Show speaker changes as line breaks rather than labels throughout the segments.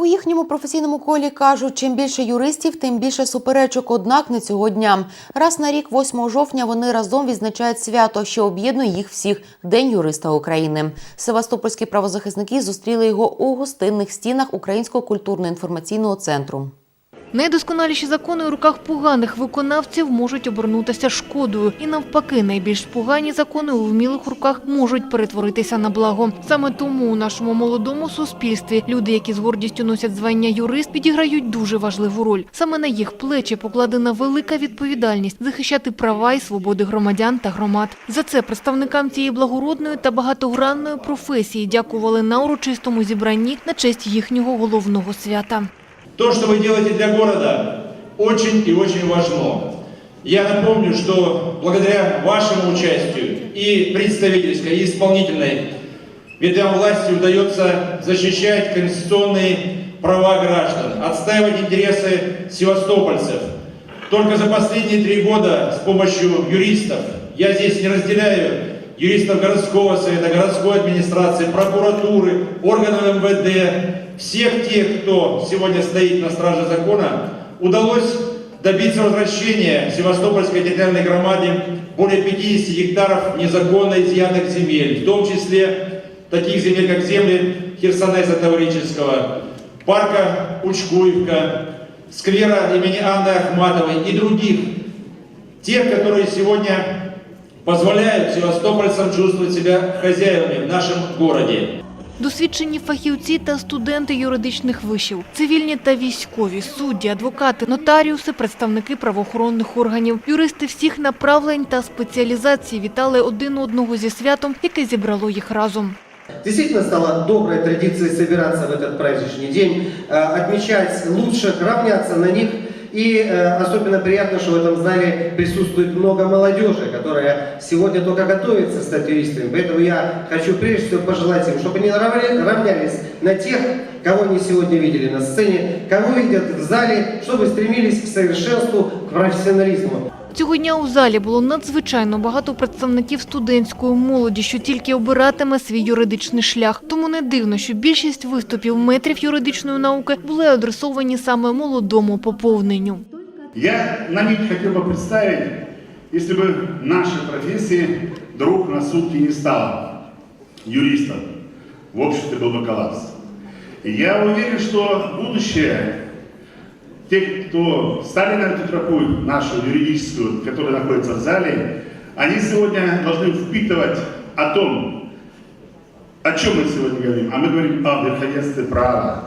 У їхньому професійному колі кажуть, чим більше юристів, тим більше суперечок. Однак не цього дня. Раз на рік, 8 жовтня, вони разом відзначають свято, що об'єднує їх всіх День юриста України. Севастопольські правозахисники зустріли його у гостинних стінах Українського культурно-інформаційного центру.
Найдосконаліші закони у руках поганих виконавців можуть обернутися шкодою. І навпаки, найбільш погані закони у вмілих руках можуть перетворитися на благо. Саме тому у нашому молодому суспільстві люди, які з гордістю носять звання юрист, відіграють дуже важливу роль. Саме на їх плечі покладена велика відповідальність захищати права і свободи громадян та громад. За це представникам цієї благородної та багатогранної професії дякували на урочистому зібранні на честь їхнього головного свята.
То, что вы делаете для города, очень и очень важно. Я напомню, что благодаря вашему участию и представительской, и исполнительной ветвям власти удается защищать конституционные права граждан, отстаивать интересы севастопольцев. Только за последние три года с помощью юристов, я здесь не разделяю юристов городского совета, городской администрации, прокуратуры, органов МВД, всех тех, кто сегодня стоит на страже закона, удалось добиться возвращения Севастопольской территориальной громаде более 50 гектаров незаконно изъятых земель, в том числе таких земель, как земли Херсонеса Таврического, парка Учкуевка, сквера имени Анны Ахматовой и других, тех, которые сегодня позволяют севастопольцам чувствовать себя хозяевами в нашем городе.
Досвідчені фахівці та студенти юридичних вишів, цивільні та військові, судді, адвокати, нотаріуси, представники правоохоронних органів, юристи всіх направлень та спеціалізацій вітали один одного зі святом, яке зібрало їх разом.
Действительно стало доброй традицией собираться в этот праздничный день, э, отмечать лучших, равняться на них. И э, особенно приятно, что в этом зале присутствует много молодежи, которая сегодня только готовится стать юристами. Поэтому я хочу прежде всего пожелать им, чтобы они равня- равнялись на тех, кого они сегодня видели на сцене, кого видят в зале, чтобы стремились к совершенству, к профессионализму.
Цього дня у залі було надзвичайно багато представників студентської молоді, що тільки обиратиме свій юридичний шлях. Тому не дивно, що більшість виступів метрів юридичної науки були адресовані саме молодому поповненню.
Я на миг хотел бы представить, если бы нашей профессии вдруг на сутки не стало юристов, в обществе был бы коллапс. И я уверен, что будущее тех, кто стали на эту тропу нашу юридическую, которая находится в зале, они сегодня должны впитывать о том, о чем мы сегодня говорим. А мы говорим о верховенстве права,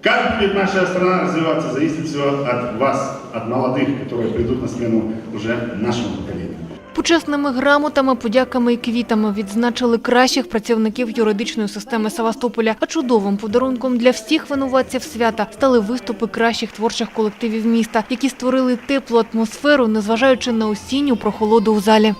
как будет наша страна развиваться, зависит все от вас, от молодых, которые придут на смену уже нашему поколению.
Почесними грамотами, подяками і квітами відзначили кращих працівників юридичної системи Севастополя. А чудовим подарунком для всіх винуватців свята стали виступи кращих творчих колективів міста, які створили теплу атмосферу, незважаючи на осінню прохолоду у залі.